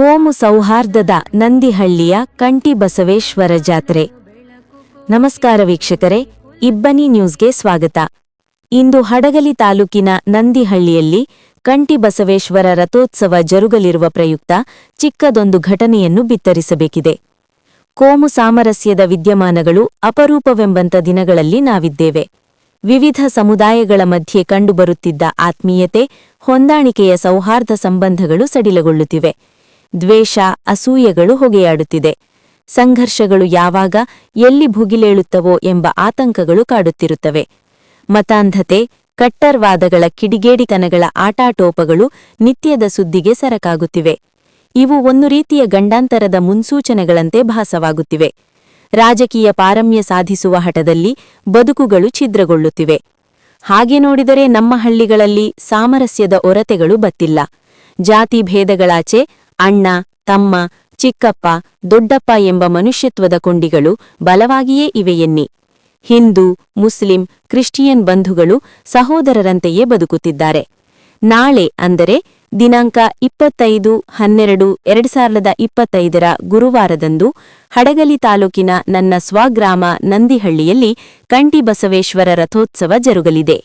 ಕೋಮು ಸೌಹಾರ್ದದ ನಂದಿಹಳ್ಳಿಯ ಕಂಟಿ ಬಸವೇಶ್ವರ ಜಾತ್ರೆ. ನಮಸ್ಕಾರ ವೀಕ್ಷಕರೇ, ಇಬ್ಬನಿ ನ್ಯೂಸ್ಗೆ ಸ್ವಾಗತ. ಇಂದು ಹಡಗಲಿ ತಾಲೂಕಿನ ನಂದಿಹಳ್ಳಿಯಲ್ಲಿ ಕಂಟಿ ಬಸವೇಶ್ವರ ರಥೋತ್ಸವ ಜರುಗಲಿರುವ ಪ್ರಯುಕ್ತ ಚಿಕ್ಕದೊಂದು ಘಟನೆಯನ್ನು ಬಿತ್ತರಿಸಬೇಕಿದೆ. ಕೋಮು ಸಾಮರಸ್ಯದ ವಿದ್ಯಮಾನಗಳು ಅಪರೂಪವೆಂಬಂತ ದಿನಗಳಲ್ಲಿ ನಾವಿದ್ದೇವೆ. ವಿವಿಧ ಸಮುದಾಯಗಳ ಮಧ್ಯೆ ಕಂಡುಬರುತ್ತಿದ್ದ ಆತ್ಮೀಯತೆ, ಹೊಂದಾಣಿಕೆಯ ಸೌಹಾರ್ದ ಸಂಬಂಧಗಳು ಸಡಿಲಗೊಳ್ಳುತ್ತಿವೆ. ದ್ವೇಷ, ಅಸೂಯೆಗಳು ಹೊಗೆಯಾಡುತ್ತಿದೆ. ಸಂಘರ್ಷಗಳು ಯಾವಾಗ ಎಲ್ಲಿ ಭುಗಿಲೇಳುತ್ತವೋ ಎಂಬ ಆತಂಕಗಳು ಕಾಡುತ್ತಿರುತ್ತವೆ. ಮತಾಂಧತೆ, ಕಟ್ಟರ್ವಾದಗಳ ಕಿಡಿಗೇಡಿತನಗಳ ಆಟಾಟೋಪಗಳು ನಿತ್ಯದ ಸುದ್ದಿಗೆ ಸರಕಾಗುತ್ತಿವೆ. ಇವು ಒಂದು ರೀತಿಯ ಗಂಡಾಂತರದ ಮುನ್ಸೂಚನೆಗಳಂತೆ ಭಾಸವಾಗುತ್ತಿವೆ. ರಾಜಕೀಯ ಪಾರಮ್ಯ ಸಾಧಿಸುವ ಹಠದಲ್ಲಿ ಬದುಕುಗಳು ಛಿದ್ರಗೊಳ್ಳುತ್ತಿವೆ. ಹಾಗೆ ನೋಡಿದರೆ ನಮ್ಮ ಹಳ್ಳಿಗಳಲ್ಲಿ ಸಾಮರಸ್ಯದ ಒರತೆಗಳು ಬತ್ತಿಲ್ಲ. ಜಾತಿ ಭೇದಗಳಾಚೆ ಅಣ್ಣ, ತಮ್ಮ, ಚಿಕ್ಕಪ್ಪ, ದೊಡ್ಡಪ್ಪ ಎಂಬ ಮನುಷ್ಯತ್ವದ ಕೊಂಡಿಗಳು ಬಲವಾಗಿಯೇ ಇವೆಯೆನ್ನಿ ಹಿಂದೂ, ಮುಸ್ಲಿಂ, ಕ್ರಿಶ್ಚಿಯನ್ ಬಂಧುಗಳು ಸಹೋದರರಂತೆಯೇ ಬದುಕುತ್ತಿದ್ದಾರೆ. ನಾಳೆ ಅಂದರೆ ದಿನಾಂಕ ಇಪ್ಪತ್ತೈದು ಹನ್ನೆರಡು ಎರಡು ಸಾವಿರದ ಇಪ್ಪತ್ತೈದರ ಗುರುವಾರದಂದು ಹಡಗಲಿ ತಾಲೂಕಿನ ನನ್ನ ಸ್ವಗ್ರಾಮ ನಂದಿಹಳ್ಳಿಯಲ್ಲಿ ಕಂಟಿ ಬಸವೇಶ್ವರ ರಥೋತ್ಸವ ಜರುಗಲಿದೆ.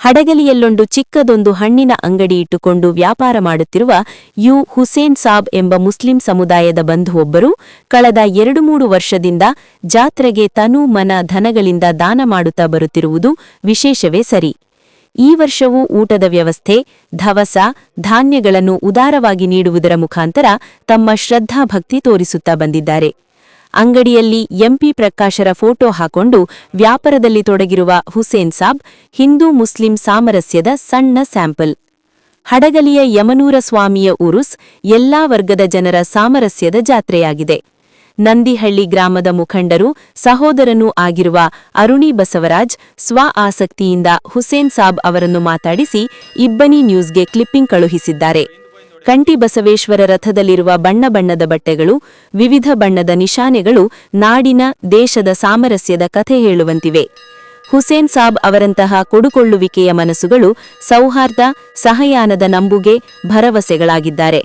ಹಡಗಲಿಯಲ್ಲೊಂದು ಚಿಕ್ಕದೊಂದು ಹಣ್ಣಿನ ಅಂಗಡಿ ಇಟ್ಟುಕೊಂಡು ವ್ಯಾಪಾರ ಮಾಡುತ್ತಿರುವ ಯು ಹುಸೇನ್ ಸಾಬ್ ಎಂಬ ಮುಸ್ಲಿಂ ಸಮುದಾಯದ ಬಂಧುವೊಬ್ಬರು ಕಳೆದ ಎರಡು ಮೂರು ವರ್ಷದಿಂದ ಜಾತ್ರೆಗೆ ತನು ಮನ ಧನಗಳಿಂದ ದಾನ ಮಾಡುತ್ತಾ ಬರುತ್ತಿರುವುದು ವಿಶೇಷವೇ ಸರಿ. ಈ ವರ್ಷವೂ ಊಟದ ವ್ಯವಸ್ಥೆ, ಧವಸ, ಧಾನ್ಯಗಳನ್ನು ಉದಾರವಾಗಿ ನೀಡುವುದರ ಮುಖಾಂತರ ತಮ್ಮ ಶ್ರದ್ಧಾಭಕ್ತಿ ತೋರಿಸುತ್ತಾ ಬಂದಿದ್ದಾರೆ. ಅಂಗಡಿಯಲ್ಲಿ ಎಂಪಿ ಪ್ರಕಾಶರ ಫೋಟೋ ಹಾಕೊಂಡು ವ್ಯಾಪಾರದಲ್ಲಿ ತೊಡಗಿರುವ ಹುಸೇನ್ ಸಾಬ್ ಹಿಂದೂ ಮುಸ್ಲಿಂ ಸಾಮರಸ್ಯದ ಸಣ್ಣ ಸ್ಯಾಂಪಲ್. ಹಡಗಲಿಯ ಯಮನೂರ ಸ್ವಾಮಿಯ ಉರುಸ್ ಎಲ್ಲಾ ವರ್ಗದ ಜನರ ಸಾಮರಸ್ಯದ ಜಾತ್ರೆಯಾಗಿದೆ. ನಂದಿಹಳ್ಳಿ ಗ್ರಾಮದ ಮುಖಂಡರು, ಸಹೋದರನೂ ಆಗಿರುವ ಅರುಣಿ ಬಸವರಾಜ್ ಸ್ವ ಆಸಕ್ತಿಯಿಂದ ಹುಸೇನ್ ಸಾಬ್ ಅವರನ್ನು ಮಾತಾಡಿಸಿ ಇಬ್ಬನಿ ನ್ಯೂಸ್ಗೆ ಕ್ಲಿಪ್ಪಿಂಗ್ ಕಳುಹಿಸಿದ್ದಾರೆ. ಕಂಟಿ ಬಸವೇಶ್ವರ ರಥದಲ್ಲಿರುವ ಬಣ್ಣ ಬಣ್ಣದ ಬಟ್ಟೆಗಳು, ವಿವಿಧ ಬಣ್ಣದ ನಿಶಾನೆಗಳು ನಾಡಿನ ದೇಶದ ಸಾಮರಸ್ಯದ ಕಥೆ ಹೇಳುವಂತಿವೆ. ಹುಸೇನ್ ಸಾಬ್ ಅವರಂತಹ ಕೊಡುಕೊಳ್ಳುವಿಕೆಯ ಮನಸ್ಸುಗಳು ಸೌಹಾರ್ದ, ಸಹಯಾನದ ನಂಬುಗೆ ಭರವಸೆಗಳಾಗಿದ್ದಾರೆ.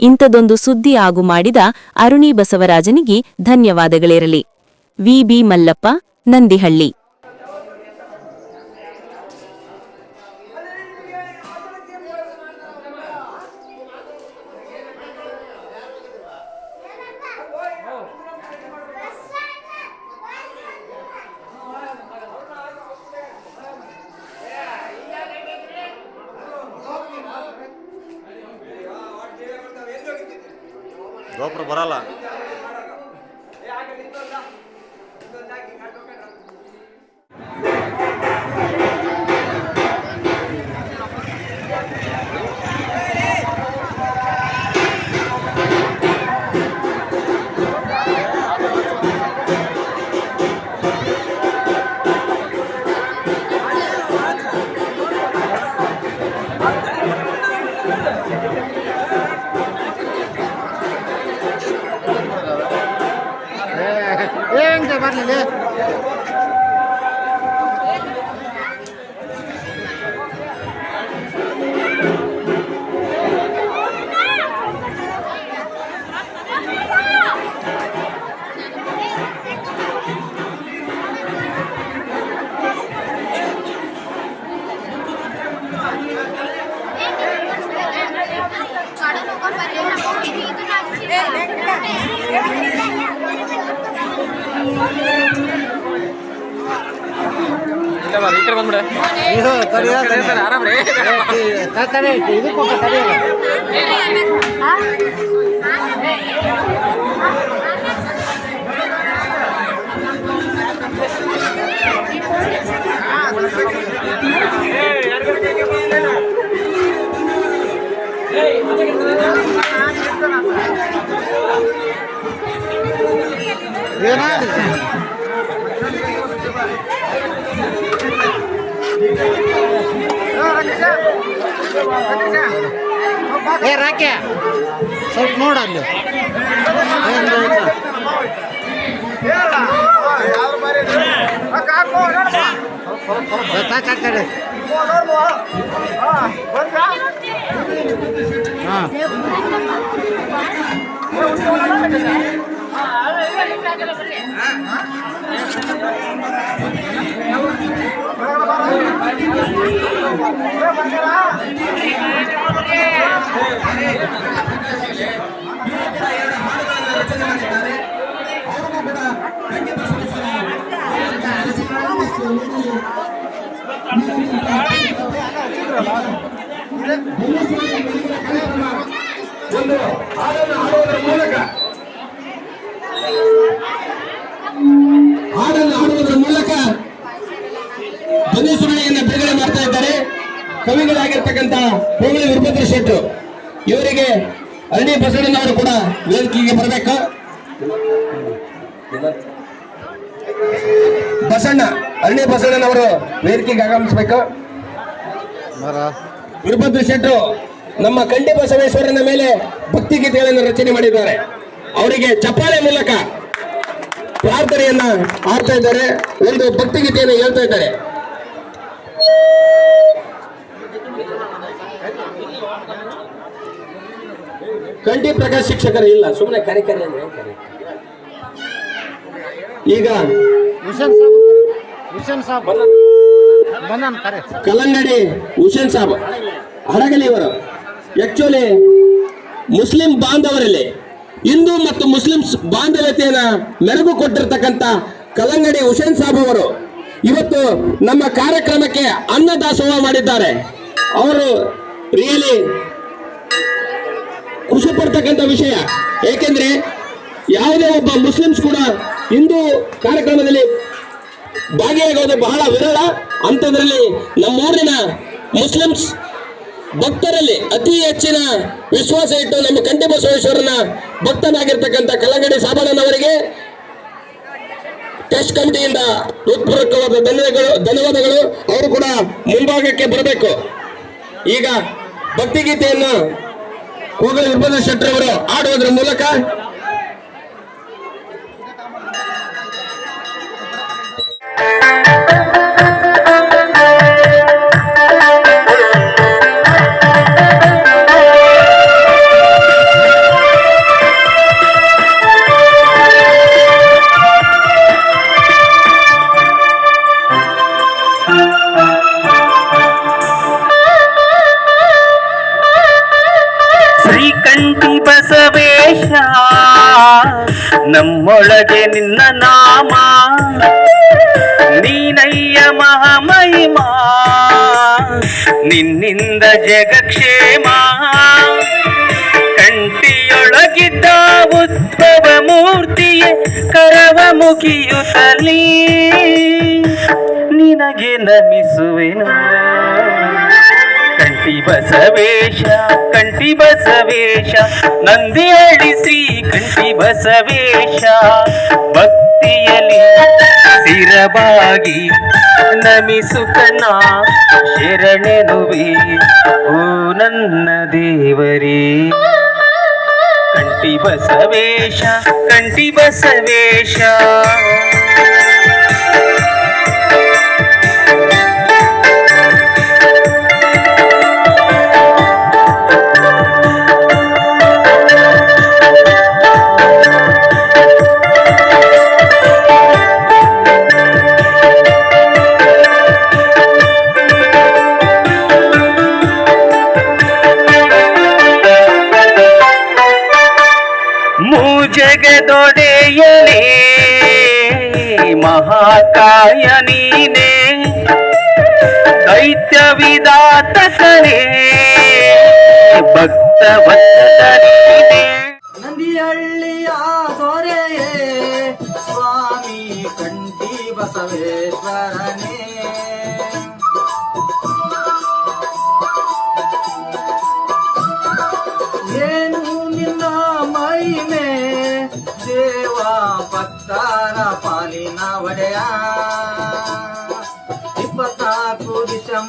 ಇಂಥದೊಂದು ಸುದ್ದಿ ಆಗು ಮಾಡಿದ ಅರುಣಿ ಬಸವರಾಜನಿಗೆ ಧನ್ಯವಾದಗಳಿರಲಿ. V B Mallappa, Nandihalli. ಗೋಪುರ ಬರಲ್ಲ. ಹೆಂಗೆ ಬರಲಿ ಈ ಕಡೆ ಬಂದ್ಬಿಡ ಸರ್ ಆರಾಮ್ರಿ ತಡಿ ಸ್ವಲ್ಪ ನೋಡ ಅಲ್ಲಿ ಹೆಂಗ್ ಐತೆ? ಗೊತ್ತಾಗ್ತದೆ ಹಾಂ ಒಂದು ಹಾಡನ್ನು ಹಾಡುವುದರ ಮೂಲಕ ಹಾಡನ್ನು ಹಾಡುವುದರ ಮೂಲಕ ಧ್ವನಿಸುರುಳಿಯನ್ನು ಬಿಡುಗಡೆ ಮಾಡ್ತಾ ಇದ್ದಾರೆ. ಕವಿಗಳಾಗಿರ್ತಕ್ಕಂಥ ಕೋಮಳಿ ವೀರಭದ್ರ ಶೆಟ್ಟರು ಇವರಿಗೆ ಅರಣಿ ಬಸಣ್ಣನವರು ಕೂಡ ವೇದಿಕೆಗೆ ಬರಬೇಕು. ಬಸಣ್ಣ ಅರಣಿ ಬಸಣ್ಣನವರು ವೇದಿಕೆಗೆ ಆಗಮಿಸಬೇಕು. ವೀರಭದ್ರ ಶೆಟ್ಟರು ನಮ್ಮ ಕಂಠಿ ಬಸವೇಶ್ವರನ ಮೇಲೆ ಭಕ್ತಿ ಗೀತೆಗಳನ್ನು ರಚನೆ ಮಾಡಿದ್ದಾರೆ. ಅವರಿಗೆ ಚಪ್ಪಾಳೆ ಮೂಲಕ ಪ್ರಾರ್ಥನೆಯನ್ನ ಆಡ್ತಾ ಇದ್ದಾರೆ ಒಂದು ಭಕ್ತಿ ಗೀತೆಯನ್ನು ಹೇಳ್ತಾ ಇದ್ದಾರೆ. ಕಂಠಿ ಪ್ರಕಾಶ್ ಶಿಕ್ಷಕರು ಇಲ್ಲ ಸುಮ್ಮನೆ ಕರೆ ಕರೆ ಅಂದ್ರೆ ಕರೆ? ಈಗ ಹುಸೇನ್ ಸಾಬ್ ಹುಸೇನ್ ಸಾಬ್. ಬಂದನ್ ಕರೆ. ಕಲ್ಲಂಗಡಿ ಹುಸೇನ್ ಸಾಬ್. ಹಡಗಲಿ ಇವರು. ಆಕ್ಚುಲಿ ಮುಸ್ಲಿಂ ಬಾಂಧವರಲ್ಲಿ ಹಿಂದೂ ಮತ್ತು ಮುಸ್ಲಿಮ್ಸ್ ಬಾಂಧವ್ಯತೆಯನ್ನ ಮೆರಗು ಕೊಟ್ಟಿರ್ತಕ್ಕಂಥ ಕಲ್ಲಂಗಡಿ ಹುಸೇನ್ ಸಾಬ್ ಅವರು ಇವತ್ತು ನಮ್ಮ ಕಾರ್ಯಕ್ರಮಕ್ಕೆ ಅನ್ನದಾಸೋಹ ಮಾಡಿದ್ದಾರೆ. ಅವರು ರಿಯಲಿ ಖುಷಿ ಪಡ್ತಕ್ಕಂಥ ವಿಷಯ. ಏಕೆಂದ್ರೆ ಯಾವುದೇ ಒಬ್ಬ ಮುಸ್ಲಿಮ್ಸ್ ಕೂಡ ಹಿಂದೂ ಕಾರ್ಯಕ್ರಮದಲ್ಲಿ ಭಾಗಿಯಾಗೋದು ಬಹಳ ವಿರಳ. ಅಂಥದ್ರಲ್ಲಿ ನಮ್ಮೂರಿನ ಮುಸ್ಲಿಮ್ಸ್ ಭಕ್ತರಲ್ಲಿ ಅತಿ ಹೆಚ್ಚಿನ ವಿಶ್ವಾಸ ಇಟ್ಟು ನಮ್ಮ ಕಂಠಿ ಬಸವೇಶ್ವರನ ಭಕ್ತನಾಗಿರ್ತಕ್ಕಂಥ ಕಲ್ಲಂಗಡಿ ಸಾಬಣ್ಣನವರಿಗೆ ಟೆಸ್ಟ್ ಕಮಿಟಿಯಿಂದ ಹೃತ್ಪೂರ್ವಕವಾದ ಧನ್ಯಗಳು, ಧನ್ಯವಾದಗಳು. ಅವರು ಕೂಡ ಮುಂಭಾಗಕ್ಕೆ ಬರಬೇಕು. ಈಗ ಭಕ್ತಿಗೀತೆಯನ್ನು ಕೋಗಲ ವಿರ್ಭದ್ರ ಶೆಟ್ಟರವರು ಆಡುವುದರ ಮೂಲಕ ನಿನ್ನಿಂದ ಜಗಕ್ಷೇಮ. ಕಂಟಿಯೊಳಗಿದ್ದ ಉದ್ಭವ ಮೂರ್ತಿಯೇ ಕರವ ಮುಗಿಯುತ್ತಲೀ ನಿನಗೆ ನಮಿಸುವೆನು. ಕಂಟಿ ಬಸವೇಶ ಕಂಠಿ ಬಸವೇಶ, ನಂದಿಹಳ್ಳಿ ಶ್ರೀ ಕಂಠಿ ಬಸವೇಶ. ಭಕ್ತಿಯಲ್ಲಿ ಸ್ಥಿರವಾಗಿ ನಮಿಸುತ್ತನ ಶರಣೆನುವೆ ಓ ನನ್ನ ದೇವರೇ. ಕಂಠಿ ಬಸವೇಶ ಕಂಠಿ ಬಸವೇಶ. ದೈತ್ಯ ಭಕ್ತ ಭಕ್ತವತ್ಸ ನೀನೇ ನಂದಿಹಳ್ಳಿಯ ದೊರೆಯೇ ಸ್ವಾಮಿ ಕಂಠಿ ಬಸವೇಶ್ವರನೇ.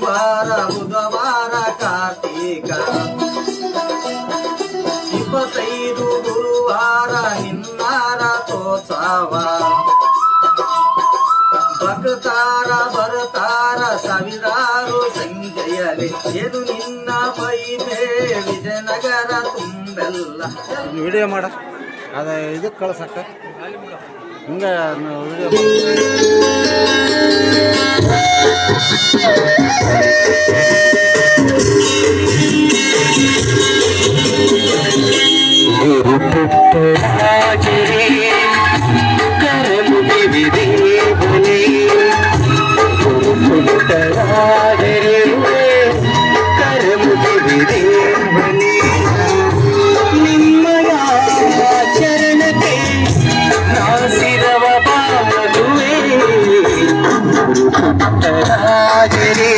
ಡಿಸೆಂಬರ ಬುಧವಾರ ಕಾರ್ತೀಕ. ಇಪ್ಪತ್ತೈದು ಗುರುವಾರ ನಿನ್ನಾರ ತೋತ್ಸವ ಭಕ್ತಾರ ಬರ್ತಾರ ಸಾವಿರಾರು ಸಂಖ್ಯೆಯಲ್ಲಿ. ಏನು ನಿನ್ನ ಬೈದೆ ವಿಜಯನಗರ ತುಂಬೆಲ್ಲ. ವಿಡಿಯೋ ಮಾಡ. ಅದು ಇದಕ್ಕೆ ಕಳ್ಸಕ್ಕ. ಹಿಂಗೆ ವಿಡಿಯೋ ರಾಜರೇ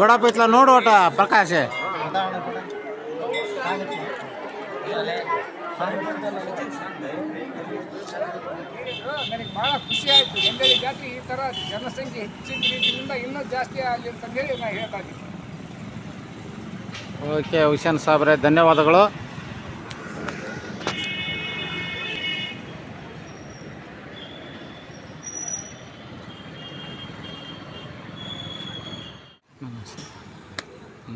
ಗೊಡಪ್ಪ ಇತ್ಲ ನೋಡು ಒಟ ಪ್ರಕಾಶ್. ನನಗೆ ಭಾಳ ಖುಷಿ ಆಯಿತು. ಎಂದೇಳಿ ಜಾತ್ರೆ ಈ ಥರ ಜನಸಂಖ್ಯೆ ಹೆಚ್ಚಿನ ರೀತಿಯಿಂದ ಇನ್ನೂ ಜಾಸ್ತಿ ಆಗಲಿ ಅಂತಂದೇಳಿ ನಾನು ಹೇಳ್ತಾ ಇದ್ದೀನಿ. ಓಕೆ ಹುಷನ್ ಸಾಬ್ರೆ ಧನ್ಯವಾದಗಳು.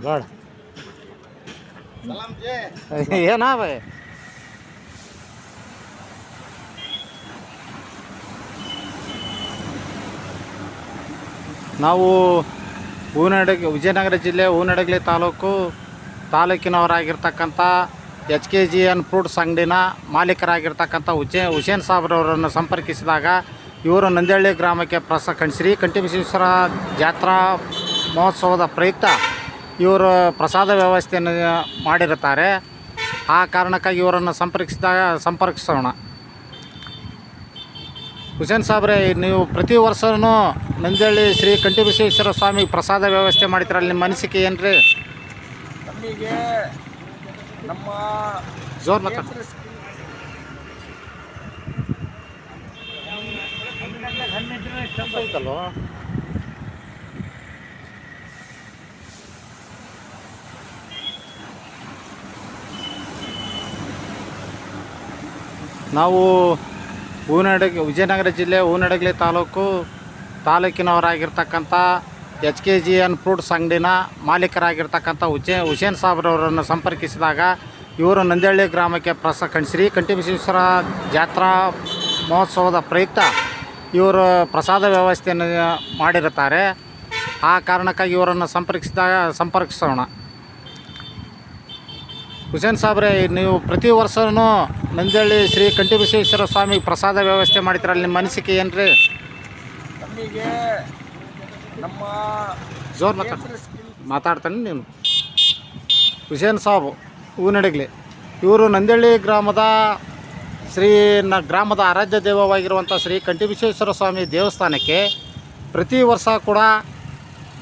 ಬೇಡ ಏನಾ ಬೈ? ನಾವು ಹೂನಡಗಿ, ವಿಜಯನಗರ ಜಿಲ್ಲೆ Hunadagali taluk ತಾಲೂಕಿನವರಾಗಿರ್ತಕ್ಕಂಥ H K G N fruits ಅಂಗಡಿನ ಮಾಲೀಕರಾಗಿರ್ತಕ್ಕಂಥ ಹುಚೆ ಹುಸೇನ್ ಸಾಬ್ರವರನ್ನು ಸಂಪರ್ಕಿಸಿದಾಗ ಇವರು ನಂದಳ್ಳಿ ಗ್ರಾಮಕ್ಕೆ ಪ್ರಸ ಕಣ್ಸಿರಿ ಶ್ರೀ ಕಂಠಿಬಸವೇಶ್ವರ ಜಾತ್ರಾ ಮಹೋತ್ಸವದ ಪ್ರಯುಕ್ತ ಇವರು ಪ್ರಸಾದ ವ್ಯವಸ್ಥೆಯನ್ನು ಮಾಡಿರುತ್ತಾರೆ. ಆ ಕಾರಣಕ್ಕಾಗಿ ಇವರನ್ನು ಸಂಪರ್ಕಿಸಿದಾಗ ಸಂಪರ್ಕಿಸೋಣ. ಹುಸೇನ್ ಸಾಬ್ರೆ ನೀವು ಪ್ರತಿ ವರ್ಷವೂ ನಂಜಳ್ಳಿ ಶ್ರೀ ಕಂಠಿಬಸವೇಶ್ವರ ಸ್ವಾಮಿ ಪ್ರಸಾದ ವ್ಯವಸ್ಥೆ ಮಾಡ್ತೀರಲ್ಲ ನಿಮ್ಮ ಅನಿಸಿಕೆ ಏನು ರೀ ನಮಗೆ ನಮ್ಮ ಜೋರ್ ಮಾತಾಡ. ನಾವು ಹೂನಡಗಿ, ವಿಜಯನಗರ ಜಿಲ್ಲೆ Hunadagali taluk ತಾಲೂಕಿನವರಾಗಿರ್ತಕ್ಕಂಥ H K G N fruits ಅಂಗಡಿನ ಮಾಲೀಕರಾಗಿರ್ತಕ್ಕಂಥ ಹುಚೆ ಹುಸೇನ್ ಸಾಬ್ರವರನ್ನು ಸಂಪರ್ಕಿಸಿದಾಗ ಇವರು ನಂದಳ್ಳಿ ಗ್ರಾಮಕ್ಕೆ ಪ್ರಸ ಕಣ್ಸಿರಿ. ಶ್ರೀ ಕಂಠಿಬಸವೇಶ್ವರ ಜಾತ್ರಾ ಮಹೋತ್ಸವದ ಪ್ರಯುಕ್ತ ಇವರು ಪ್ರಸಾದ ವ್ಯವಸ್ಥೆಯನ್ನು ಮಾಡಿರುತ್ತಾರೆ. ಆ ಕಾರಣಕ್ಕಾಗಿ ಇವರನ್ನು ಸಂಪರ್ಕಿಸಿದಾಗ, ಸಂಪರ್ಕಿಸೋಣ. ಹುಸೇನ್ ಸಾಬ್ರೆ ನೀವು ಪ್ರತಿ ವರ್ಷವೂ ನಂಜಳ್ಳಿ ಶ್ರೀ ಕಂಠಿಬಸವೇಶ್ವರ ಸ್ವಾಮಿ ಪ್ರಸಾದ ವ್ಯವಸ್ಥೆ ಮಾಡ್ತೀರಲ್ಲ ನಿಮ್ಮ ಅನಿಸಿಕೆ ಏನು ರೀ ನಮಗೆ ನಮ್ಮ ಜೋರ್ ಮಾತಾಡ ಮಾತಾಡ್ತಾನೆ ನೀನು. ಹುಸೇನ್ ಸಾಬು ಹೂನಡಗ್ಲಿ. ಇವರು ನಂದಳ್ಳಿ ಗ್ರಾಮದ ಶ್ರೀ ನ ಗ್ರಾಮದ ಆರಾಧ್ಯ ದೇವವಾಗಿರುವಂಥ ಶ್ರೀ ಕಂಠಿಬಸವೇಶ್ವರ ಸ್ವಾಮಿ ದೇವಸ್ಥಾನಕ್ಕೆ ಪ್ರತಿ ವರ್ಷ ಕೂಡ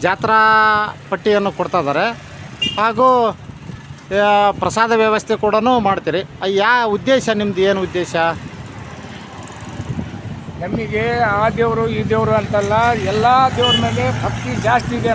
ಜಾತ್ರಾ ಪಟ್ಟಿಯನ್ನು ಕೊಡ್ತಾ ಇದ್ದಾರೆ. ಹಾಗೂ ಪ್ರಸಾದ ವ್ಯವಸ್ಥೆ ಕೂಡ ಮಾಡ್ತೀರಿ. ಯಾವ ಉದ್ದೇಶ ನಿಮ್ದು? ಏನು ಉದ್ದೇಶ? ನಮಗೆ ಆ ದೇವರು, ಈ ದೇವರು ಅಂತಲ್ಲ, ಎಲ್ಲ ದೇವ್ರ ಮೇಲೆ ಭಕ್ತಿ ಜಾಸ್ತಿ ಇದೆ